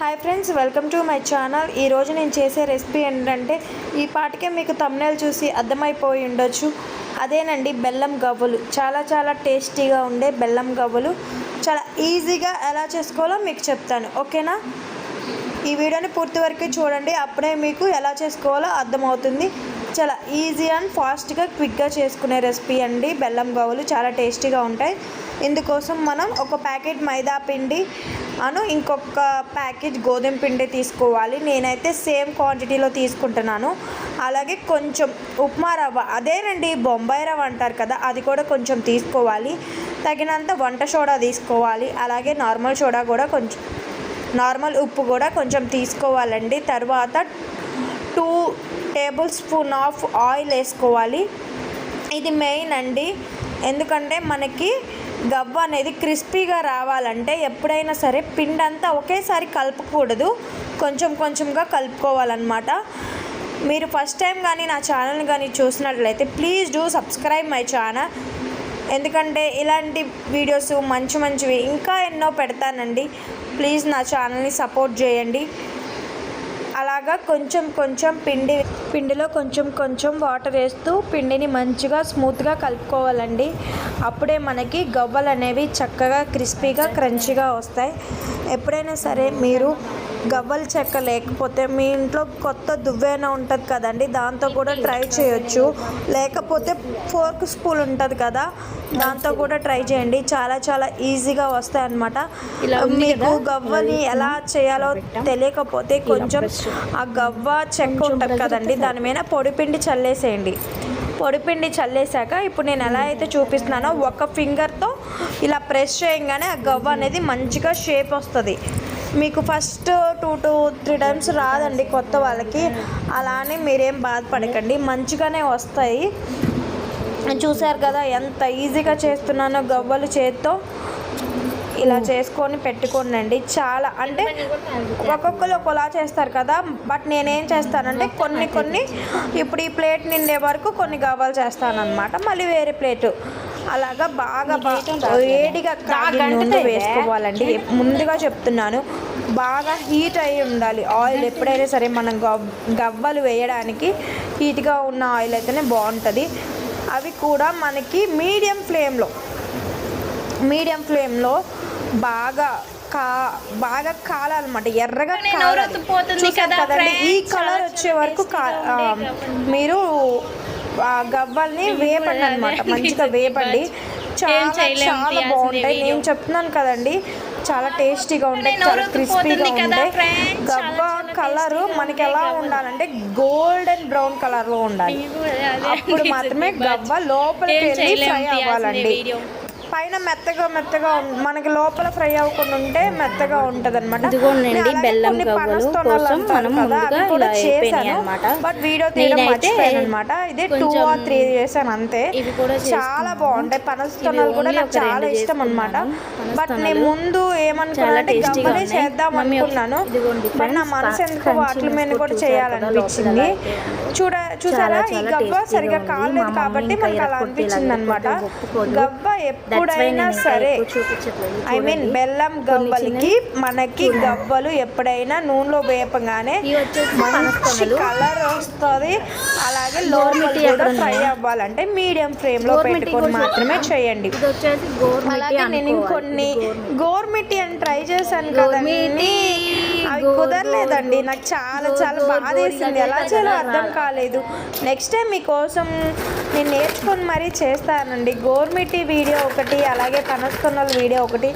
Hi friends welcome to my channel ఈరోజు నేను చేసే రెసిపీ ఏంటంటే ఈ పాటికే మీకు తమ్నేలు చూసి అర్థమైపోయి ఉండొచ్చు. అదేనండి బెల్లం గవ్వలు. చాలా చాలా టేస్టీగా ఉండే బెల్లం గవ్వలు. చాలా ఈజీగా ఎలా చేసుకోవాలో మీకు చెప్తాను. ఓకేనా? ఈ వీడియోని పూర్తి వరకు చూడండి. అప్పుడే మీకు ఎలా చేసుకోవాలో అర్థమవుతుంది. చాలా ఈజీ అండ్ ఫాస్ట్గా క్విక్గా చేసుకునే రెసిపీ అండి. బెల్లం గవ్వలు చాలా టేస్టీగా ఉంటాయి. ఇందుకోసం మనం ఒక ప్యాకెట్ మైదా పిండి అను ఇంకొక ప్యాకెట్ గోధుమ పిండి తీసుకోవాలి. నేనైతే సేమ్ క్వాంటిటీలో తీసుకుంటున్నాను. అలాగే కొంచెం ఉప్మా రవ్వ అదేనండి బొంబాయి రవ్వ అంటారు కదా అది కూడా కొంచెం తీసుకోవాలి. తగినంత వంట సోడా తీసుకోవాలి. అలాగే నార్మల్ సోడా కూడా కొంచెం నార్మల్ ఉప్పు కూడా కొంచెం తీసుకోవాలండి. తర్వాత two tablespoon of oil వేసుకోవాలి. ఇది మెయిన్ అండి. ఎందుకంటే మనకి గవ్వ అనేది క్రిస్పీగా రావాలంటే ఎప్పుడైనా సరే పిండి అంతా ఒకేసారి కలపకూడదు. కొంచెం కొంచెంగా కలుపుకోవాలన్నమాట. మీరు ఫస్ట్ టైం కానీ నా ఛానల్ని కానీ చూసినట్లయితే please do subscribe my channel. ఎందుకంటే ఇలాంటి వీడియోస్ మంచి మంచివి ఇంకా ఎన్నో పెడతానండి. ప్లీజ్ నా ఛానల్ని సపోర్ట్ చేయండి. అలాగా కొంచెం కొంచెం పిండి పిండిలో కొంచెం కొంచెం వాటర్ వేస్తూ పిండిని మంచిగా స్మూత్గా కలుపుకోవాలండి. అప్పుడే మనకి గవ్వలు అనేవి చక్కగా క్రిస్పీగా క్రంచిగా వస్తాయి. ఎప్పుడైనా సరే మీరు గవ్వల చెక్క లేకపోతే మీ ఇంట్లో కొత్త దువ్వెన ఉంటుంది కదండి దాంతో కూడా ట్రై చేయొచ్చు. లేకపోతే ఫోర్క్ స్పూన్ ఉంటుంది కదా దాంతో కూడా ట్రై చేయండి. చాలా చాలా ఈజీగా వస్తాయి అన్నమాట మీకు గవ్వని ఎలా చేయాలో తెలియకపోతే కొంచెం ఆ గవ్వ చెక్క ఉంటుంది కదండి దాని మీద పొడిపిండి చల్లేసేయండి. పొడిపిండి చల్లేసాక ఇప్పుడు నేను ఎలా అయితే చూపిస్తున్నానో ఒక ఫింగర్తో ఇలా ప్రెస్ చేయగానే ఆ గవ్వ అనేది మంచిగా షేప్ వస్తుంది. మీకు first two to three times రాదండి కొత్త వాళ్ళకి. అలానే మీరేం బాధపడకండి. మంచిగానే వస్తాయి. చూశారు కదా ఎంత ఈజీగా చేస్తున్నానో గవ్వలు చేత్తో ఇలా చేసుకొని పెట్టుకోండి చాలా అంటే ఒక్కొక్కరు ఒకలా చేస్తారు కదా. బట్ నేనేం చేస్తానంటే కొన్ని కొన్ని ఇప్పుడు ఈ ప్లేట్ నిండే వరకు కొన్ని గవ్వలు చేస్తానన్నమాట. మళ్ళీ వేరే ప్లేటు. అలాగా బాగా వేడిగా నూనె వేసుకోవాలండి. ముందుగా చెప్తున్నాను బాగా హీట్ అయి ఉండాలి. ఆయిల్ ఎప్పుడైనా సరే మనం గవ్- గవ్వలు వేయడానికి హీట్గా ఉన్న ఆయిల్ అయితేనే బాగుంటుంది. అవి కూడా మనకి మీడియం ఫ్లేమ్లో మీడియం ఫ్లేమ్లో బాగా కా బాగా కాలాలన్నమాట. ఎర్రగా కాలాలి. కదా కదండి? ఈ? కలర్ వచ్చే వరకు మీరు గవ్వల్ని వేపండి అనమాట మంచిగా వేపండి. చాలా చాలా బాగుంటాయి. నేను చెప్తున్నాను కదండి. చాలా టేస్టీగా ఉంటాయి. చాలా క్రిస్పీగా ఉంటాయి? గవ్వ కలర్ మనకి ఎలా. ఉండాలంటే గోల్డెన్ బ్రౌన్ కలర్లో ఉండాలి. అప్పుడు మాత్రమే గవ్వ లోపలికి వెళ్ళి ఫ్రై అవ్వాలండి. పైన మెత్తగా మెత్తగా మనకి లోపల ఫ్రై అవ్వకుండా ఉంటే మెత్తగా ఉంటది అనమాట ఇదిగోనండి బెల్లం గవ్వలు కోసం మనం ముందుగా ఇలా అయిపోయినాయి అన్నమాట. బట్ వీడియో తీయడం మర్చిపోయాను అనమాట ఇది టూ ఆర్ త్రీ చేశాను అంతే. చాలా బాగుంటాయి. పనస తొనలు కూడా నాకు చాలా ఇష్టం అనమాట. బట్ నేను ముందు ఏమనుకున్నాను. చేద్దాం అనుకున్నాను. బట్ నా మనసు ఎందుకు వాటి మీద కూడా చేయాలనిపించింది? చూడ చూసారా? ఈ tastyగా సరిగా. కాలేదు కాబట్టి మనకు అలా అనిపించింది అనమాట కొట్టి ఇలా ఎప్పుడైనా సరే. I mean. బెల్లం గవ్వలకి మనకి గవ్వలు ఎప్పుడైనా నూనెలో వేపగానే మంచి. కలర్ వస్తుంది అలాగే లోపల గోర్మిటి కూడా ఫ్రై? అవ్వాలంటే మీడియం ఫ్లేమ్లో గోర్మిటి పెట్టుకొని మాత్రమే చేయండి అలాగే నేను ఇంకొన్ని గోర్మిటి అని ట్రై చేశాను కదండి గోర్ కుదరలేదండి. నాకు చాలా చాలా బాధ గోర్ వేసింది. ఎలా చేయాలో అర్థం. కాలేదు. నెక్స్ట్ టైం మీకోసం నేను నేర్చుకొని మరీ చేస్తానండి. గోర్మిటి వీడియో ఒకటి అలాగే పనస్తున్నల వీడియో ఒకటి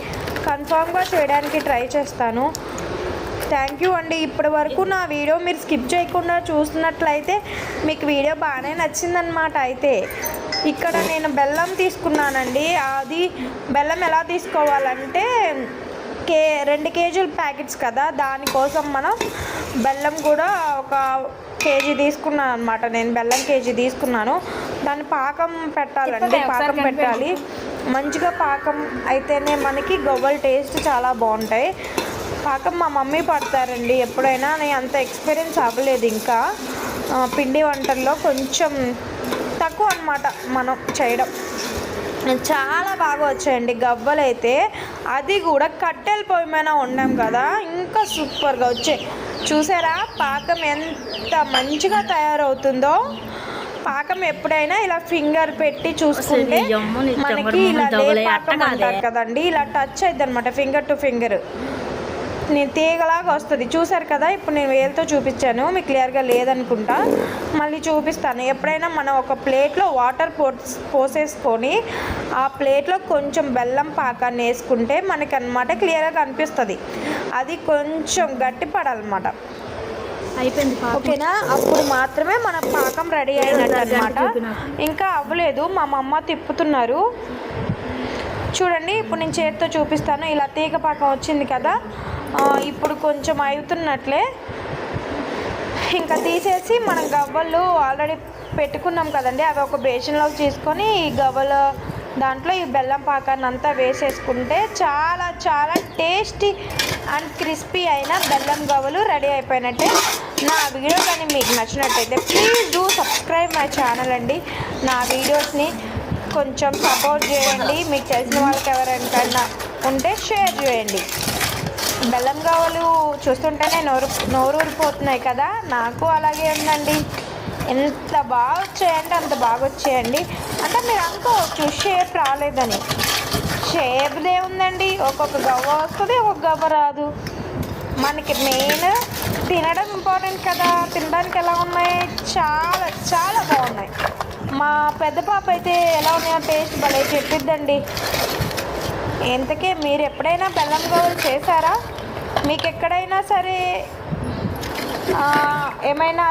కన్ఫామ్గా చేయడానికి ట్రై చేస్తాను. థ్యాంక్ యూ అండి. ఇప్పటి వరకు నా వీడియో మీరు స్కిప్ చేయకుండా చూస్తున్నట్లయితే మీకు వీడియో బాగానే నచ్చిందనమాట అయితే. ఇక్కడ నేను బెల్లం తీసుకున్నానండి. అది బెల్లం ఎలా తీసుకోవాలంటే రెండు కేజీల ప్యాకెట్స్ కదా దానికోసం మనం బెల్లం కూడా ఒక కేజీ తీసుకున్నాను అనమాట నేను బెల్లం కేజీ తీసుకున్నాను. దాన్ని పాకం పెట్టాలండి పాకం పెట్టాలి. మంచిగా పాకం అయితేనే మనకి గవ్వల టేస్ట్ చాలా బాగుంటాయి. పాకం మా మమ్మీ పడతారండి. ఎప్పుడైనా నేను అంత ఎక్స్పీరియన్స్ అవ్వలేదు ఇంకా. పిండి వంటల్లో కొంచెం తక్కువ అన్నమాట మనం చేయడం. చాలా బాగా వచ్చాయండి గవ్వలు అయితే అది కూడా కట్టెల పొయ్యి మీద వండాం కదా ఇంకా సూపర్గా వచ్చాయి. చూసారా? పాకం ఎంత మంచిగా తయారవుతుందో. పాకం ఎప్పుడైనా ఇలా ఫింగర్ పెట్టి చూసుకుంటే మనకి ఇలా పాకం అంటారు కాదే. కదండి ఇలా టచ్ అనమాట ఫింగర్ టు ఫింగర్. తీగలాగా వస్తుంది. చూసారు కదా? ఇప్పుడు నేను వేలుతో చూపించాను. మీకు క్లియర్గా లేదనుకుంటా. మళ్ళీ చూపిస్తాను. ఎప్పుడైనా మనం ఒక ప్లేట్లో వాటర్ పోసేసుకొని ఆ ప్లేట్లో కొంచెం బెల్లం పాకాన్ని వేసుకుంటే మనకి అనమాట క్లియర్గా కనిపిస్తుంది. అది కొంచెం గట్టి పడాలన్నమాట అయిపోయింది ఓకేనా? అప్పుడు మాత్రమే మన పాకం రెడీ అయినట్టు అనమాట ఇంకా అవ్వలేదు. మా మమ్మ తిప్పుతున్నారు. చూడండి. ఇప్పుడు నేను చేతితో చూపిస్తాను. ఇలా తీగ పాకం వచ్చింది కదా? ఇప్పుడు కొంచెం అవుతున్నట్లే ఇంకా తీసేసి మనం గవ్వలు ఆల్రెడీ పెట్టుకున్నాం కదండి అవి ఒక బేషన్లోకి తీసుకొని ఈ గవ్వలు దాంట్లో ఈ బెల్లం పాకాన్ని అంతా వేసేసుకుంటే చాలా చాలా టేస్టీ అండ్ క్రిస్పీ అయిన బెల్లం గవ్వలు రెడీ అయిపోయినట్టే నా వీడియో కానీ మీకు నచ్చినట్టయితే please do subscribe my channel అండి. నా వీడియోస్ని కొంచెం సపోర్ట్ చేయండి. మీకు తెలిసిన వాళ్ళకి ఎవరికైనా ఉంటే షేర్ చేయండి. బెల్లం కావాలు చూస్తుంటేనే నోరు నోరు ఊరిపోతున్నాయి కదా. నాకు అలాగే ఉందండి. ఎంత బాగా వచ్చాయంటే అంత బాగా వచ్చాయండి. అంటే మీరు అనుకోవచ్చు షేప్ రాలేదని. షేప్దే ఉందండి ఒక్కొక్క గవ్వ వస్తుంది ఒక్కొక్క గవ్వ రాదు. మనకి మెయిన్ తినడం ఇంపార్టెంట్ కదా. తినడానికి ఎలా ఉన్నాయి? చాలా చాలా బాగున్నాయి. మా పెద్ద పాప అయితే ఎలా ఉన్నాయో టేస్ట్ భలే చెప్పిద్దండి. ఇంతకీ మీరు ఎప్పుడైనా బెల్లం గవ్వలు చేశారా? మీకు ఎక్కడైనా సరే ఏమైనా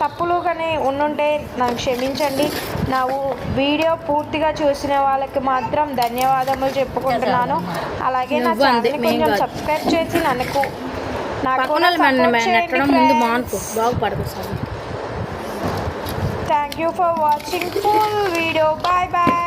తప్పులు కానీ ఉండుంటే నాకు క్షమించండి. నా వీడియో పూర్తిగా చూసిన వాళ్ళకి మాత్రం ధన్యవాదములు చెప్పుకుంటున్నాను. అలాగే నా ఛానల్ని కొంచెం. సబ్స్క్రైబ్ చేసి నన్ను నాకు thank you for watching full video bye bye